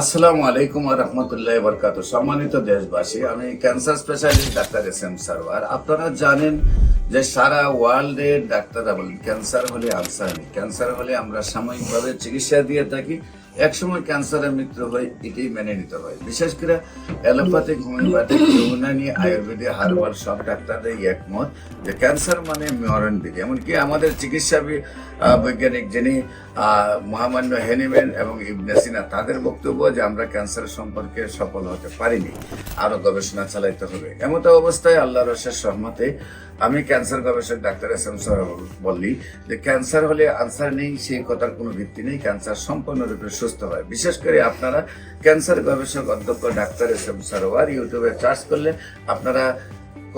আসসালামু আলাইকুম রহমতুল্লাহ বরকাত সম্মানিত দেশবাসী, আমি cancer specialist doctor S M Sarwar. আপনারা জানেন যে সারা ওয়ার্ল্ডে ডাক্তাররা বলেন, ক্যান্সার হলে আলসার নেই। ক্যান্সার হলে আমরা সাময়িকভাবে চিকিৎসা দিয়ে থাকি। একসময় ক্যান্সারের মৃত্যু হয়, এটাই মেনে নিতে হয়। বিশেষ করে allopathic, homeopathic Unani Ayurvedic herbal, সব ডাক্তারদের একমত যে ক্যান্সার মানে মরণ বিধি। এমনকি আমাদের চিকিৎসা বৈজ্ঞানিক যিনি মহামান্য হেনিমেন এবং ইবনেসিনা তাদের বক্তব্য যে আমরা ক্যান্সার সম্পর্কে সফল হতে পারিনি, আরও গবেষণা চালাইতে হবে। এমত অবস্থায় আল্লাহ রসের সহমতে আমি ক্যান্সার গবেষক ডাক্তার এস এম সর বললি যে ক্যান্সার হলে আনসার নেই, সেই কথার কোনো ভিত্তি নেই। ক্যান্সার সম্পূর্ণরূপে সুস্থ হয়। বিশেষ করে আপনারা ক্যান্সার গবেষক অধ্যক্ষ ডাক্তার এস এম সরোয়ার ইউটিউবে চার্জ করলে আপনারা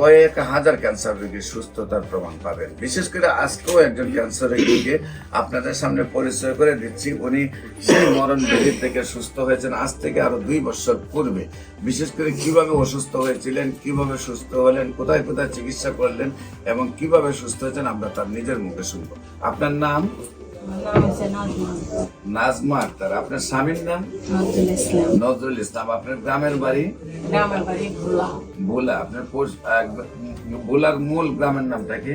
কয়েক হাজার ক্যান্সার রোগীর সুস্থতার প্রমাণ পাবেন। বিশেষ করে আজকেও একজন ক্যান্সার রোগীকে আপনাদের সামনে পরিচয় করে দিচ্ছি। উনি সেই মরণ ব্যাধি থেকে সুস্থ হয়েছেন। আজ থেকে আরও দুই বছর পূর্বে। বিশেষ করে কীভাবে অসুস্থ হয়েছিলেন, কীভাবে সুস্থ হলেন, কোথায় কোথায় চিকিৎসা করলেন এবং কীভাবে সুস্থ হয়েছেন আমরা তার নিজের মুখে শুনব। আপনার নাম? নাজমা আক্তার আপনার স্বামীর নাম? নজরুল ইসলাম। আপনার গ্রামের বাড়ি? গ্রামের বাড়ি ভোলা। ভোলা আপনার ভোলার মূল গ্রামের নামটা কি?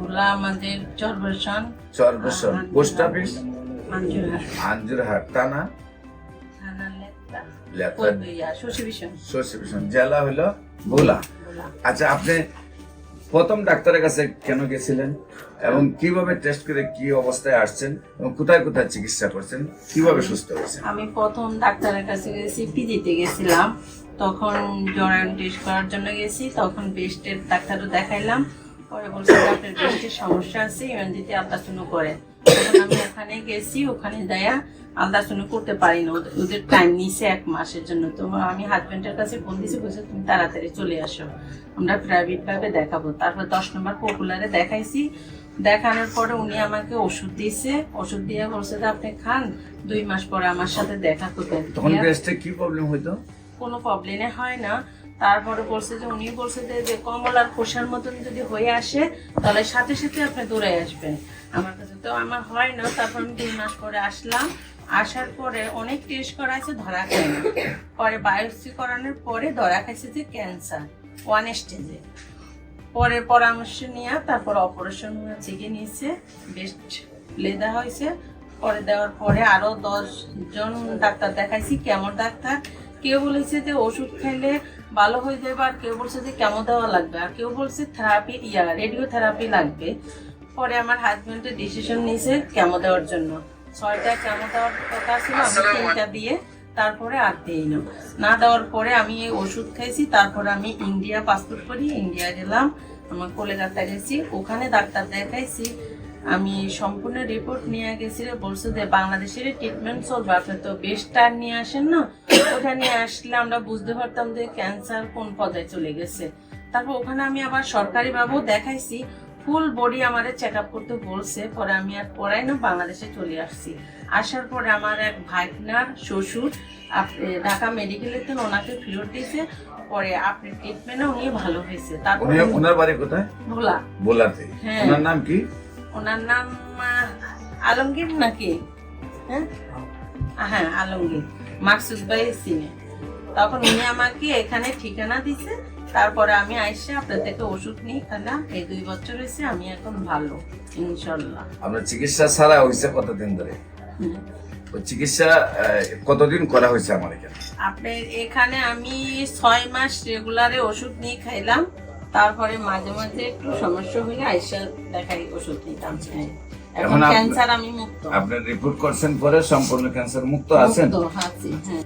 ভোলা আমাদের চরবেশন। চরবেশ্বর পোস্ট অফিস? আঞ্জুরহাট থানা? জেলা হলো ভোলা। আচ্ছা আপনি প্রথম ডাক্তারের কাছে কেন গেছিলেন এবং কীভাবে টেস্ট করে কি অবস্থায় আসছেন এবং কোথায় কোথায় চিকিৎসা করছেন, কীভাবে সুস্থ হয়েছেন? আমি প্রথম ডাক্তারের কাছে গেছি পিজিতে গেছিলাম। তখন জরায়ন টেস্ট করার জন্য গেছি, তখন বেস্টের ডাক্তারও দেখাইলাম। পরে বলছে আপনার বেস্টের সমস্যা আছে ইউএনজিতে আলট্রাসাউন্ড করে। তখন আমি ওখানে গেছি ওখানে দেয়া আলট্রাসাউন্ড করতে পারি না ওদের- টাইম নিছে এক মাসের জন্য। তো আমি হাজবেন্ডের কাছে ফোন দিয়েছি বলছে তুমি তাড়াতাড়ি চলে আসো। আমরা প্রাইভেট ভাবে দেখাবো। তারপর দশ নম্বর পপুলারে দেখাইছি। দেখানোর পরে উনি আমাকে ওষুধ দিয়েছে। ওষুধ দিয়ে বলছে যে আপনি খান। দুই মাস পরে আমার সাথে দেখা করবেন। তখন দিয়া ব্রেস্টে কি প্রবলেম হইতো? কোনো প্রবলেমে হয় না। তারপরে বলছে যে উনি বলছে যে যে কমলার খোসার মতন যদি হয়ে আসে, তাহলে সাথে সাথে আপনি দৌড়ে আসবেন। আমার কাছে তো আমার হয় না। তারপর আমি দুই মাস পরে আসলাম। আসার পরে অনেক টেস্ট করা আছে, ধরা না। পরে বায়োপসি করানোর পরে ধরা খাইছে যে ক্যান্সার ওয়ান স্টেজে পরে পরামর্শ নিয়ে তারপর অপারেশন চিকে নিয়েছে। বেস্ট লেদা হয়েছে। পরে দেওয়ার পরে আরও দশ জন ডাক্তার দেখাইছি, কেমন ডাক্তার। কেউ বলেছে যে ওষুধ খাইলে ভালো হয়ে যাবে আর কেউ বলছে যে কেমন দেওয়া লাগবে আর কেউ বলছে থেরাপি ইয়া রেডিও থেরাপি লাগবে। পরে আমার হাজবেন্ডের ডিসিশন নিয়েছে কেমো দেওয়ার জন্য। ছয়টা কেমো দেওয়ার কথা ছিল আমি তিনটা দিয়ে তারপরে আর দিই না। না দেওয়ার পরে আমি এই ওষুধ খাইছি তারপরে আমি ইন্ডিয়া পাসপোর্ট করি ইন্ডিয়া গেলাম। আমার কলেকাতা গেছি ওখানে ডাক্তার দেখাইছি। আমি সম্পূর্ণ রিপোর্ট নিয়ে গেছি বলছে যে বাংলাদেশের ট্রিটমেন্ট চলবে। আপনি তো বেস্টার নিয়ে আসেন না? ওটা নিয়ে আসলে আমরা বুঝতে পারতাম যে ক্যান্সার কোন পর্যায়ে চলে গেছে। তারপর ওখানে আমি আবার সরকারি বাবু দেখাইছি। ফুল বডি আমারে চেক আপ করতে বলছে পরে আমি আর পড়াই না বাংলাদেশে চলে আসছি। আসার পরে আমার এক ভাইকনার শ্বশুর ঢাকা মেডিকেলেতে ওনাকে ফেরত দিয়েছে। পরে আপনার ট্রিটমেন্টে উনি ভালো হয়েছে। তারপর ওনার বাড়ি কোথায়? ভোলা। বোলাতে হ্যাঁ। ওনার নাম কি? ওনার নাম আলমগীর নাকি? হ্যাঁ? হ্যাঁ আলমগীর। মাকসুদ ভাই সিনে। তখন উনি আমাকে এখানে ঠিকানা দিছে। তারপরে আমি আইসে আপনার থেকে ওষুধ নিয়ে খেলাম। এই দুই বছর হয়েছে আমি এখন ভালো ইনশাল্লাহ। আপনার চিকিৎসা ছাড়া হয়েছে কতদিন ধরে। চিকিৎসা কতদিন করা হয়েছে আমার এখানে? আপনার এখানে আমি ছয় মাস রেগুলারে ওষুধ নিয়ে খাইলাম তারপরে মাঝে মাঝে একটু সমস্যা হলে আইসা দেখাই ওষুধ নিতাম। এখন ক্যান্সার আমি মুক্ত। আপনার রিপোর্ট করছেন পরে সম্পূর্ণ ক্যান্সার মুক্ত আছেন? আছি হ্যাঁ।